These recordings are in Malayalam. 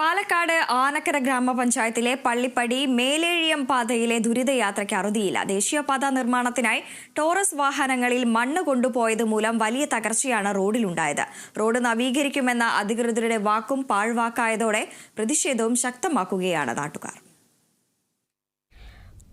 പാലക്കാട് ആനക്കര ഗ്രാമപഞ്ചായത്തിലെ പള്ളിപ്പടി മേലേഴിയം പാതയിലെ ദുരിതയാത്രയ്ക്ക് അറുതിയില്ല. ദേശീയപാത നിർമ്മാണത്തിനായി ടോറസ് വാഹനങ്ങളിൽ മണ്ണ് കൊണ്ടുപോയത് മൂലം വലിയ തകർച്ചയാണ് റോഡിലുണ്ടായത്. റോഡ് നവീകരിക്കുമെന്ന അധികൃതരുടെ വാക്കും പാഴ്വാക്കായതോടെ പ്രതിഷേധവും ശക്തമാക്കുകയാണ് നാട്ടുകാർ.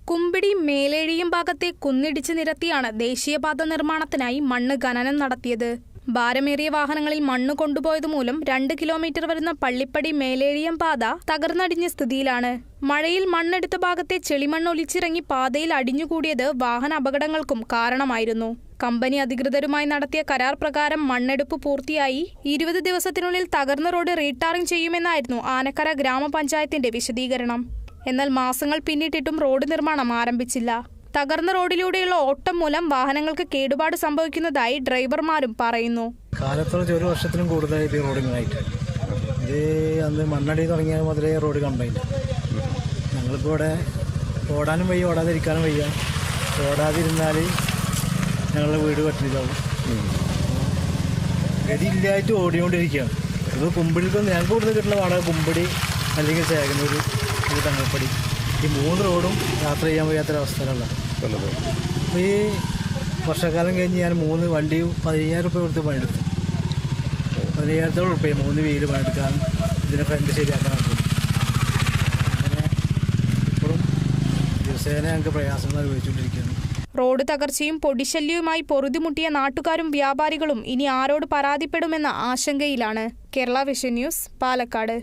കുമ്പിടി മേലേഴിയും ഭാഗത്തെ കുന്നിടിച്ച് നിരത്തിയാണ് ദേശീയപാത നിർമ്മാണത്തിനായി മണ്ണ് ഖനനം നടത്തിയത്. ഭാരമേറിയ വാഹനങ്ങളിൽ മണ്ണ് കൊണ്ടുപോയത് മൂലം രണ്ട് കിലോമീറ്റർ വരുന്ന പള്ളിപ്പടി മേലേരിയം പാത തകർന്നടിഞ്ഞ സ്ഥിതിയിലാണ്. മഴയിൽ മണ്ണെടുത്ത ഭാഗത്തെ ചെളിമണ്ണ് ഒലിച്ചിറങ്ങി പാതയിൽ അടിഞ്ഞുകൂടിയത് വാഹന അപകടങ്ങൾക്കും കാരണമായിരുന്നു. കമ്പനി അധികൃതരുമായി നടത്തിയ കരാർ പ്രകാരം മണ്ണെടുപ്പ് പൂർത്തിയായി ഇരുപത് ദിവസത്തിനുള്ളിൽ തകർന്ന റോഡ് റീടാറിംഗ് ചെയ്യുമെന്നായിരുന്നു ആനക്കര ഗ്രാമപഞ്ചായത്തിന്റെ വിശദീകരണം. എന്നാൽ മാസങ്ങൾ പിന്നിട്ടിട്ടും റോഡ് നിർമ്മാണം ആരംഭിച്ചില്ല. തകർന്ന റോഡിലൂടെയുള്ള ഓട്ടം മൂലം വാഹനങ്ങൾക്ക് കേടുപാട് സംഭവിക്കുന്നതായി ഡ്രൈവർമാരും പറയുന്നു. കാലത്തോളം ഒരു വർഷത്തിലും കൂടുതലായിട്ട് ഈ റോഡിങ്ങായിട്ട് ഇത് അന്ന് മണ്ണടി തുടങ്ങിയ മുതലേ റോഡ് കംപ്ലൈന്റ്. ഞങ്ങളിപ്പോൾ ഇവിടെ ഓടാനും വയ്യ ഓടാതിരിക്കാനും വയ്യ. ഓടാതിരുന്നാൽ ഞങ്ങളുടെ വീട് പറ്റില്ലാവും. ഗതിയില്ലായിട്ട് ഓടിക്കൊണ്ടിരിക്കുകയാണ്. ഇത് കുമ്പിടിക്ക് ഞങ്ങൾക്ക് കൂടുതൽ കിട്ടുന്ന വാടക കുമ്പിടി അല്ലെങ്കിൽ ചേകനൂർ ഇത് തങ്ങൾപ്പടി. ഈ മൂന്ന് റോഡും യാത്ര ചെയ്യാൻ വയ്യാത്തൊരവസ്ഥയിലുള്ള അപ്പോൾ ഈ വർഷക്കാലം കഴിഞ്ഞ് ഞാൻ മൂന്ന് വണ്ടി പതിനയ്യായിരം റുപ്യ കൊടുത്ത് പണിയെടുത്തു. പതിനയ്യായിരത്തോളം റുപ്യ മൂന്ന് വീൽ പണിയെടുക്കാൻ ഇതിനെ ഫ്രണ്ട് ശരിയാക്കാൻ അങ്ങനെ ഇപ്പോഴും ദിവസേന ഞങ്ങൾക്ക് പ്രയാസങ്ങൾ അനുഭവിച്ചുകൊണ്ടിരിക്കുന്നു റോഡ് തകർച്ചയും പൊടിശല്യവുമായി പൊറുതിമുട്ടിയ നാട്ടുകാരും വ്യാപാരികളും ഇനി ആരോട് പരാതിപ്പെടുമെന്ന ആശങ്കയിലാണ്. Kerala vision news Palakkad.